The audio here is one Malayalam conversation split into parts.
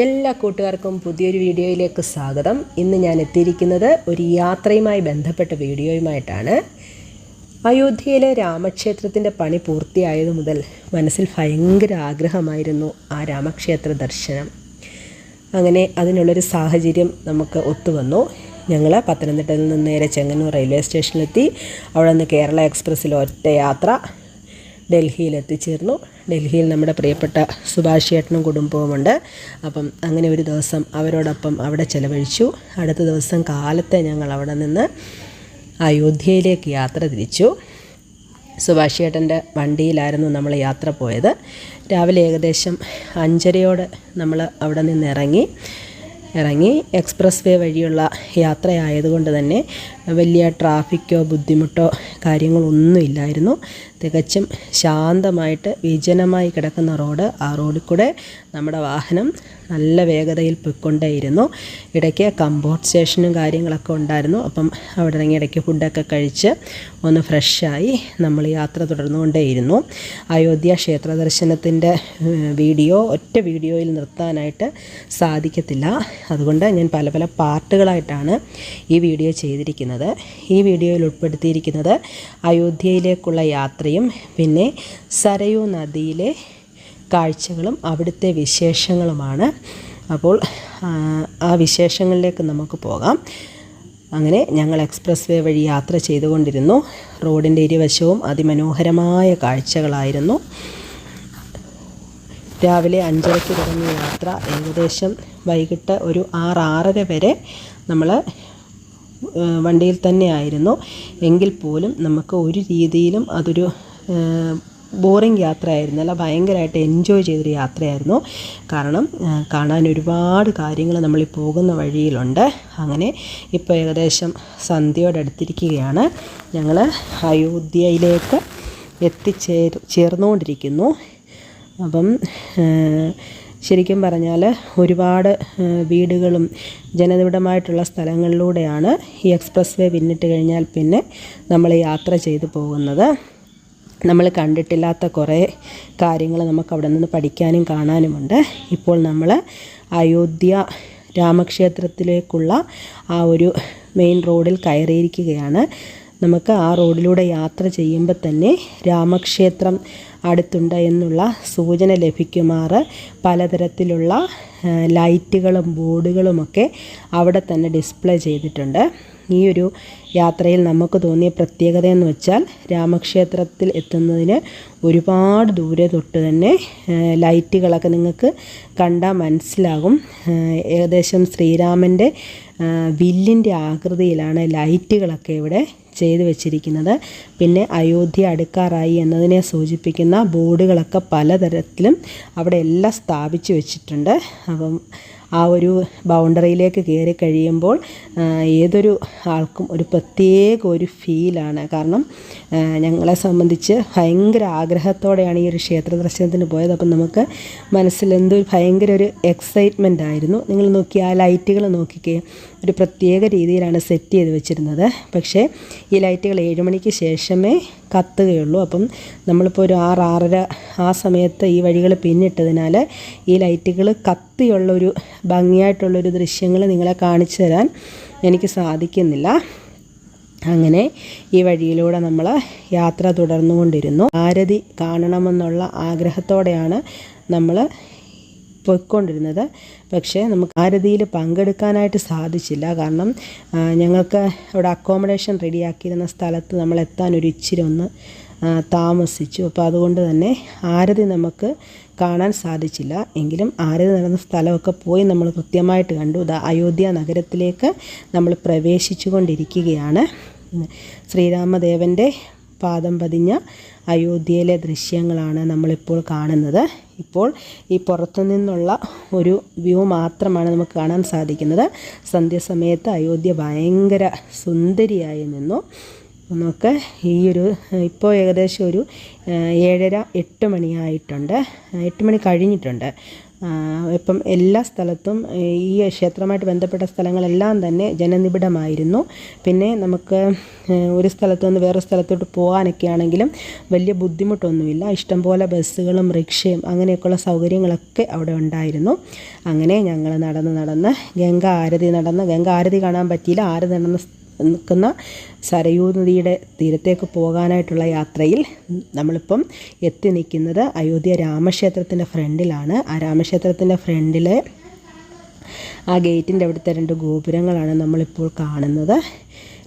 എല്ലാ കൂട്ടുകാർക്കും പുതിയൊരു വീഡിയോയിലേക്ക് സ്വാഗതം. ഇന്ന് ഞാൻ എത്തിയിരിക്കുന്നത് ഒരു യാത്രയുമായി ബന്ധപ്പെട്ട വീഡിയോയുമായിട്ടാണ്. അയോധ്യയിലെ രാമക്ഷേത്രത്തിന്റെ പണി പൂർത്തിയായതു മുതൽ മനസ്സിൽ ഭയങ്കര ആഗ്രഹമായിരുന്നു ആ രാമക്ഷേത്ര ദർശനം. അങ്ങനെ അതിനുള്ളൊരു സാഹചര്യം നമുക്ക് ഒത്തുവന്നു. ഞങ്ങൾ പത്തനംതിട്ടയിൽ നിന്ന് നേരെ ചെങ്ങന്നൂർ റെയിൽവേ സ്റ്റേഷനിലെത്തി. അവിടെ നിന്ന് കേരള എക്സ്പ്രസ്സിൽ ഒറ്റ യാത്ര ഡൽഹിയിൽ എത്തിച്ചേർന്നു ഡൽഹിയിൽ നമ്മുടെ പ്രിയപ്പെട്ട സുഭാഷ് ചേട്ടനും കുടുംബവുമുണ്ട്. അപ്പം അങ്ങനെ ഒരു ദിവസം അവരോടൊപ്പം അവിടെ ചെലവഴിച്ചു. അടുത്ത ദിവസം കാലത്തെ ഞങ്ങൾ അവിടെ നിന്ന് അയോധ്യയിലേക്ക് യാത്ര തിരിച്ചു. സുഭാഷ് ചേട്ടന്റെ വണ്ടിയിലായിരുന്നു നമ്മൾ യാത്ര പോയത്. രാവിലെ ഏകദേശം അഞ്ചരയോടെ നമ്മൾ അവിടെ നിന്ന് ഇറങ്ങി. ഇറങ്ങി എക്സ്പ്രസ് വേ വഴിയുള്ള യാത്രയായതുകൊണ്ട് തന്നെ വലിയ ട്രാഫിക്കോ ബുദ്ധിമുട്ടോ കാര്യങ്ങളൊന്നും ഇല്ലായിരുന്നു. തികച്ചും ശാന്തമായിട്ട് വിജനമായി കിടക്കുന്ന റോഡ് ആ റോഡിൽ കൂടെ നമ്മുടെ വാഹനം നല്ല വേഗതയിൽ പൊയ്ക്കൊണ്ടേയിരുന്നു. ഇടയ്ക്ക് കമ്പോർട്ട് സ്റ്റേഷനും കാര്യങ്ങളൊക്കെ ഉണ്ടായിരുന്നു. അപ്പം അവിടെ ഇറങ്ങി ഇടയ്ക്ക് ഫുഡൊക്കെ കഴിച്ച് ഒന്ന് ഫ്രഷായി നമ്മൾ യാത്ര തുടർന്നുകൊണ്ടേയിരുന്നു. അയോധ്യ ക്ഷേത്ര ദർശനത്തിന്റെ വീഡിയോ ഒറ്റ വീഡിയോയിൽ നിർത്താനായിട്ട് സാധിക്കത്തില്ല. അതുകൊണ്ട് ഞാൻ പല പല പാർട്ടുകളായിട്ടാണ് ഈ വീഡിയോ ചെയ്തിരിക്കുന്നത്. ഈ വീഡിയോയിൽ ഉൾപ്പെടുത്തിയിരിക്കുന്നത് അയോധ്യയിലേക്കുള്ള യാത്രയും പിന്നെ സരയൂ നദിയിലെ കാഴ്ചകളും അവിടുത്തെ വിശേഷങ്ങളുമാണ്. അപ്പോൾ ആ വിശേഷങ്ങളിലേക്ക് നമുക്ക് പോകാം. അങ്ങനെ ഞങ്ങൾ എക്സ്പ്രസ് വേ വഴി യാത്ര ചെയ്തുകൊണ്ടിരുന്നു. റോഡിന്റെ ഇരുവശവും അതിമനോഹരമായ കാഴ്ചകളായിരുന്നു. രാവിലെ അഞ്ചരയ്ക്ക് തുടങ്ങിയ യാത്ര ഏകദേശം വൈകിട്ട് ഒരു ആറ് ആറര വരെ നമ്മൾ വണ്ടിയിൽ തന്നെ ആയിരുന്നു എങ്കിൽ പോലും നമുക്ക് ഒരു രീതിയിലും അതൊരു ബോറിംഗ് യാത്രയായിരുന്നല്ല ഭയങ്കരമായിട്ട് എൻജോയ് ചെയ്തൊരു യാത്രയായിരുന്നു. കാരണം കാണാൻ ഒരുപാട് കാര്യങ്ങൾ നമ്മൾ ഈ പോകുന്ന വഴിയിലുണ്ട്. അങ്ങനെ ഇപ്പോൾ ഏകദേശം സന്ധ്യയോടടുത്തിരിക്കുകയാണ് ഞങ്ങൾ അയോധ്യയിലേക്ക് എത്തിച്ചേർ ചേർന്നുകൊണ്ടിരിക്കുന്നു. അപ്പം ശരിക്കും പറഞ്ഞാൽ ഒരുപാട് വീടുകളും ജനനിബിഡമായിട്ടുള്ള സ്ഥലങ്ങളിലൂടെയാണ് ഈ എക്സ്പ്രസ് വേ പിന്നിട്ട് കഴിഞ്ഞാൽ പിന്നെ നമ്മൾ യാത്ര ചെയ്തു പോകുന്നത്. നമ്മൾ കണ്ടിട്ടില്ലാത്ത കുറേ കാര്യങ്ങൾ നമുക്ക് അവിടെ നിന്ന് പഠിക്കാനും കാണാനുമുണ്ട്. ഇപ്പോൾ നമ്മൾ അയോധ്യ രാമക്ഷേത്രത്തിലേക്കുള്ള ആ ഒരു മെയിൻ റോഡിൽ കയറിയിരിക്കുകയാണ്. നമുക്ക് ആ റോഡിലൂടെ യാത്ര ചെയ്യുമ്പോൾ തന്നെ രാമക്ഷേത്രം അടുത്തുണ്ട് എന്നുള്ള സൂചന ലഭിക്കുമാറ്. പലതരത്തിലുള്ള ലൈറ്റുകളും ബോർഡുകളുമൊക്കെ അവിടെ തന്നെ ഡിസ്പ്ലേ ചെയ്തിട്ടുണ്ട്. ഈ ഒരു യാത്രയിൽ നമുക്ക് തോന്നിയ പ്രത്യേകത എന്ന് വെച്ചാൽ രാമക്ഷേത്രത്തിൽ എത്തുന്നതിന് ഒരുപാട് ദൂരെ തൊട്ട് തന്നെ ലൈറ്റുകളൊക്കെ നിങ്ങൾക്ക് കണ്ടാൽ മനസ്സിലാകും. ഏകദേശം ശ്രീരാമന്റെ വില്ലിന്റെ ആകൃതിയിലാണ് ലൈറ്റുകളൊക്കെ ഇവിടെ ചെയ്തു വെച്ചിരിക്കുന്നത്. പിന്നെ അയോധ്യ അടുക്കാറായി എന്നതിനെ സൂചിപ്പിക്കുന്ന ബോർഡുകളൊക്കെ പലതരത്തിലും അവിടെ എല്ലാം സ്ഥാപിച്ചു വെച്ചിട്ടുണ്ട്. അപ്പം ആ ഒരു ബൗണ്ടറിയിലേക്ക് കയറി കഴിയുമ്പോൾ ഏതൊരു ആൾക്കും ഒരു പ്രത്യേക ഒരു ഫീലാണ്. കാരണം ഞങ്ങളെ സംബന്ധിച്ച് ഭയങ്കര ആഗ്രഹത്തോടെയാണ് ഈ ഒരു ക്ഷേത്ര ദർശനത്തിന് പോയത്. അപ്പം നമുക്ക് മനസ്സിൽ എന്തോ ഭയങ്കര ഒരു എക്സൈറ്റ്മെന്റ് ആയിരുന്നു. നിങ്ങൾ നോക്കി ആ ലൈറ്റുകൾ നോക്കിക്കേ ഒരു പ്രത്യേക രീതിയിലാണ് സെറ്റ് ചെയ്ത് വെച്ചിരുന്നത്. പക്ഷേ ഈ ലൈറ്റുകൾ ഏഴ് മണിക്ക് ശേഷമേ കത്തുകയുള്ളൂ. അപ്പം നമ്മളിപ്പോൾ ഒരു ആറ് ആറര ആ സമയത്ത് ഈ വഴികൾ പിന്നിട്ടതിനാൽ ഈ ലൈറ്റുകൾ കത്തിയുള്ളൊരു ഭംഗിയായിട്ടുള്ളൊരു ദൃശ്യങ്ങൾ നിങ്ങളെ കാണിച്ചു തരാൻ എനിക്ക് സാധിക്കുന്നില്ല. അങ്ങനെ ഈ വഴിയിലൂടെ നമ്മൾ യാത്ര തുടർന്നുകൊണ്ടിരുന്നു. ആരതി കാണണമെന്നുള്ള ആഗ്രഹത്തോടെയാണ് നമ്മൾ പോയിക്കൊണ്ടിരുന്നത്. പക്ഷേ നമുക്ക് ആരതിയിൽ പങ്കെടുക്കാനായിട്ട് സാധിച്ചില്ല. കാരണം ഞങ്ങൾക്ക് അവിടെ അക്കോമഡേഷൻ റെഡിയാക്കിയിരുന്ന സ്ഥലത്ത് നമ്മൾ എത്താൻ ഒരു ഇച്ചിരി ഒന്ന് താമസിച്ചു. അപ്പോൾ അതുകൊണ്ട് തന്നെ ആരതി നമുക്ക് കാണാൻ സാധിച്ചില്ല. എങ്കിലും ആരതി നടന്ന സ്ഥലമൊക്കെ പോയി നമ്മൾ കൃത്യമായിട്ട് കണ്ടു. ഇത് അയോധ്യ നഗരത്തിലേക്ക് നമ്മൾ പ്രവേശിച്ചു കൊണ്ടിരിക്കുകയാണ് ശ്രീരാമദേവന്റെ പാദം പതിഞ്ഞ അയോധ്യയിലെ ദൃശ്യങ്ങളാണ് നമ്മളിപ്പോൾ കാണുന്നത്. ഇപ്പോൾ ഈ പുറത്തു നിന്നുള്ള ഒരു വ്യൂ മാത്രമാണ് നമുക്ക് കാണാൻ സാധിക്കുന്നത്. സന്ധ്യാസമയത്ത് അയോധ്യ ഭയങ്കര സുന്ദരിയായി നിന്നു. നമുക്ക് ഈയൊരു ഇപ്പോൾ ഏകദേശം ഒരു ഏഴര എട്ട് മണിയായിട്ടുണ്ട്. എട്ട് മണി കഴിഞ്ഞിട്ടുണ്ട്. ഇപ്പം എല്ലാ സ്ഥലത്തും ഈ ക്ഷേത്രമായിട്ട് ബന്ധപ്പെട്ട സ്ഥലങ്ങളെല്ലാം തന്നെ ജനനിബിഡമായിരുന്നു. പിന്നെ നമുക്ക് ഒരു സ്ഥലത്തു നിന്ന് വേറെ സ്ഥലത്തോട്ട് പോകാനൊക്കെ ആണെങ്കിലും വലിയ ബുദ്ധിമുട്ടൊന്നുമില്ല. ഇഷ്ടംപോലെ ബസ്സുകളും റിക്ഷയും അങ്ങനെയൊക്കെയുള്ള സൗകര്യങ്ങളൊക്കെ അവിടെ ഉണ്ടായിരുന്നു. അങ്ങനെ ഞങ്ങൾ നടന്ന് നടന്ന് ഗംഗ ആരതി നടന്ന് ഗംഗ ആരതി കാണാൻ പറ്റിയില്ല. ആരതി നടന്ന നിൽക്കുന്ന സരയൂ നദിയുടെ തീരത്തേക്ക് പോകാനായിട്ടുള്ള യാത്രയിൽ നമ്മളിപ്പം എത്തി നിൽക്കുന്നത് അയോധ്യ രാമക്ഷേത്രത്തിന്റെ ഫ്രണ്ടിലാണ്. ആ രാമക്ഷേത്രത്തിന്റെ ഫ്രണ്ടിലെ ആ ഗേറ്റിന്റെ അവിടുത്തെ രണ്ട് ഗോപുരങ്ങളാണ് നമ്മളിപ്പോൾ കാണുന്നത്.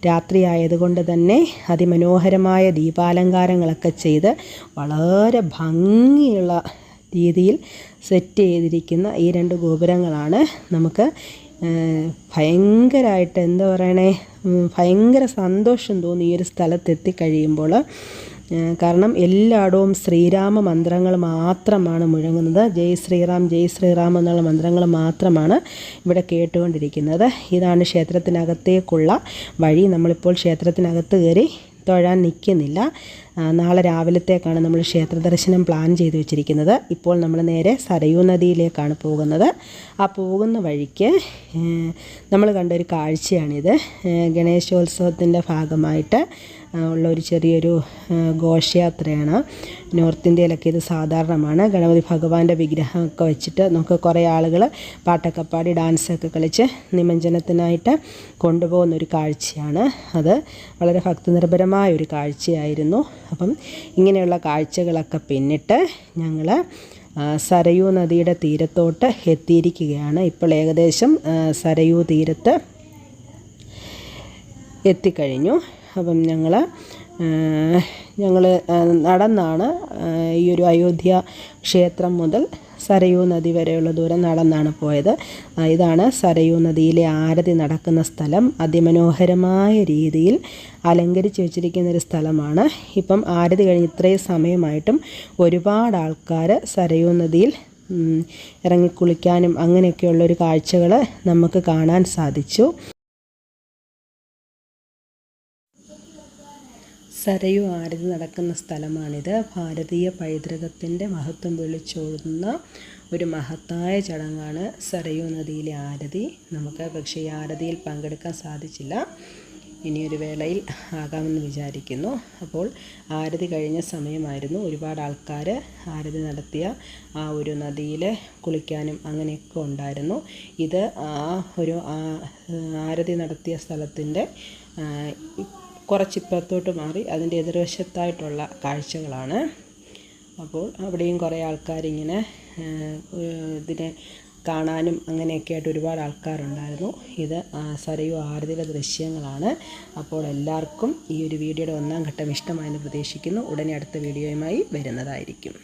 രാത്രി ആയതുകൊണ്ട് തന്നെ അതിമനോഹരമായ ദീപാലങ്കാരങ്ങളൊക്കെ ചെയ്ത് വളരെ ഭംഗിയുള്ള രീതിയിൽ സെറ്റ് ചെയ്തിരിക്കുന്ന ഈ രണ്ട് ഗോപുരങ്ങളാണ് നമുക്ക് ഭയങ്കരമായിട്ട് എന്താ പറയണേ ഭയങ്കര സന്തോഷം തോന്നി ഈ ഒരു സ്ഥലത്തെത്തി കഴിയുമ്പോൾ കാരണം എല്ലായിടവും ശ്രീരാമ മന്ത്രങ്ങൾ മാത്രമാണ് മുഴങ്ങുന്നത്. ജയ് ശ്രീറാം ജയ് ശ്രീറാം എന്നുള്ള മന്ത്രങ്ങൾ മാത്രമാണ് ഇവിടെ കേട്ടുകൊണ്ടിരിക്കുന്നത്. ഇതാണ് ക്ഷേത്രത്തിനകത്തേക്കുള്ള വഴി. നമ്മളിപ്പോൾ ക്ഷേത്രത്തിനകത്ത് കയറി തൊഴാൻ നിൽക്കുന്നില്ല. നാളെ രാവിലത്തേക്കാണ് നമ്മൾ ക്ഷേത്ര ദർശനം പ്ലാൻ ചെയ്ത് വെച്ചിരിക്കുന്നത്. ഇപ്പോൾ നമ്മൾ നേരെ സരയൂ നദിയിലേക്കാണ് പോകുന്നത്. ആ പോകുന്ന വഴിക്ക് നമ്മൾ കണ്ടൊരു കാഴ്ചയാണിത്. ഗണേശോത്സവത്തിന്റെ ഭാഗമായിട്ട് ഉള്ള ഒരു ചെറിയൊരു ഘോഷയാത്രയാണ്. നോർത്ത് ഇന്ത്യയിലൊക്കെ ഇത് സാധാരണമാണ്. ഗണപതി ഭഗവാന്റെ വിഗ്രഹമൊക്കെ വെച്ചിട്ട് നമുക്ക് കുറേ ആളുകൾ പാട്ടൊക്കെ പാടി ഡാൻസൊക്കെ കളിച്ച് നിമഞ്ജനത്തിനായിട്ട് കൊണ്ടുപോകുന്ന ഒരു കാഴ്ചയാണ് അത്. വളരെ ഭക്തനിർഭരമായ ഒരു കാഴ്ചയായിരുന്നു. അപ്പം ഇങ്ങനെയുള്ള കാഴ്ചകളൊക്കെ പിന്നിട്ട് ഞങ്ങൾ സരയൂ നദിയുടെ തീരത്തോട്ട് എത്തിയിരിക്കുകയാണ്. ഇപ്പോൾ ഏകദേശം സരയൂ തീരത്ത് എത്തിക്കഴിഞ്ഞു. അപ്പം ഞങ്ങൾ ഞങ്ങൾ നടന്നാണ് ഈ ഒരു അയോധ്യ ക്ഷേത്രം മുതൽ സരയൂ നദി വരെയുള്ള ദൂരം നടന്നാണ് പോയത്. ഇതാണ് സരയൂ നദിയിലെ ആരതി നടക്കുന്ന സ്ഥലം. അതിമനോഹരമായ രീതിയിൽ അലങ്കരിച്ച് വെച്ചിരിക്കുന്ന ഒരു സ്ഥലമാണ്. ഇപ്പം ആരതി കഴിഞ്ഞ് ഇത്രയും സമയമായിട്ടും ഒരുപാട് ആൾക്കാർ സരയൂ നദിയിൽ ഇറങ്ങിക്കുളിക്കാനും അങ്ങനെയൊക്കെയുള്ളൊരു കാഴ്ചകൾ നമുക്ക് കാണാൻ സാധിച്ചു. സരയു ആരതി നടക്കുന്ന സ്ഥലമാണിത്. ഭാരതീയ പൈതൃകത്തിന്റെ മഹത്വം വിളിച്ചോടുന്ന ഒരു മഹത്തായ ചടങ്ങാണ് സരയു നദിയിലെ ആരതി. നമുക്ക് പക്ഷേ ഈ ആരതിയിൽ പങ്കെടുക്കാൻ സാധിച്ചില്ല. ഇനിയൊരു വേളയിൽ ആകാമെന്ന് വിചാരിക്കുന്നു. അപ്പോൾ ആരതി കഴിഞ്ഞ സമയമായിരുന്നു ഒരുപാട് ആൾക്കാർ ആരതി നടത്തിയ ആ ഒരു നദിയിൽ കുളിക്കാനും അങ്ങനെയൊക്കെ ഉണ്ടായിരുന്നു. ഇത് ആ ഒരു ആരതി നടത്തിയ സ്ഥലത്തിന്റെ കുറച്ചിപ്പുറത്തോട്ട് മാറി അതിന്റെ എതിർവശത്തായിട്ടുള്ള കാഴ്ചകളാണ്. അപ്പോൾ അവിടെയും കുറേ ആൾക്കാരിങ്ങനെ ഇതിനെ കാണാനും അങ്ങനെയൊക്കെ ആയിട്ട് ഒരുപാട് ആൾക്കാരുണ്ടായിരുന്നു. ഇത് സരയു ആരതിയുടെ ദൃശ്യങ്ങളാണ്. അപ്പോൾ എല്ലാവർക്കും ഈ ഒരു വീഡിയോയുടെ ഒന്നാം ഘട്ടം ഇഷ്ടമായെന്ന് പ്രതീക്ഷിക്കുന്നു. ഉടനെ അടുത്ത വീഡിയോയുമായി വരുന്നതായിരിക്കും.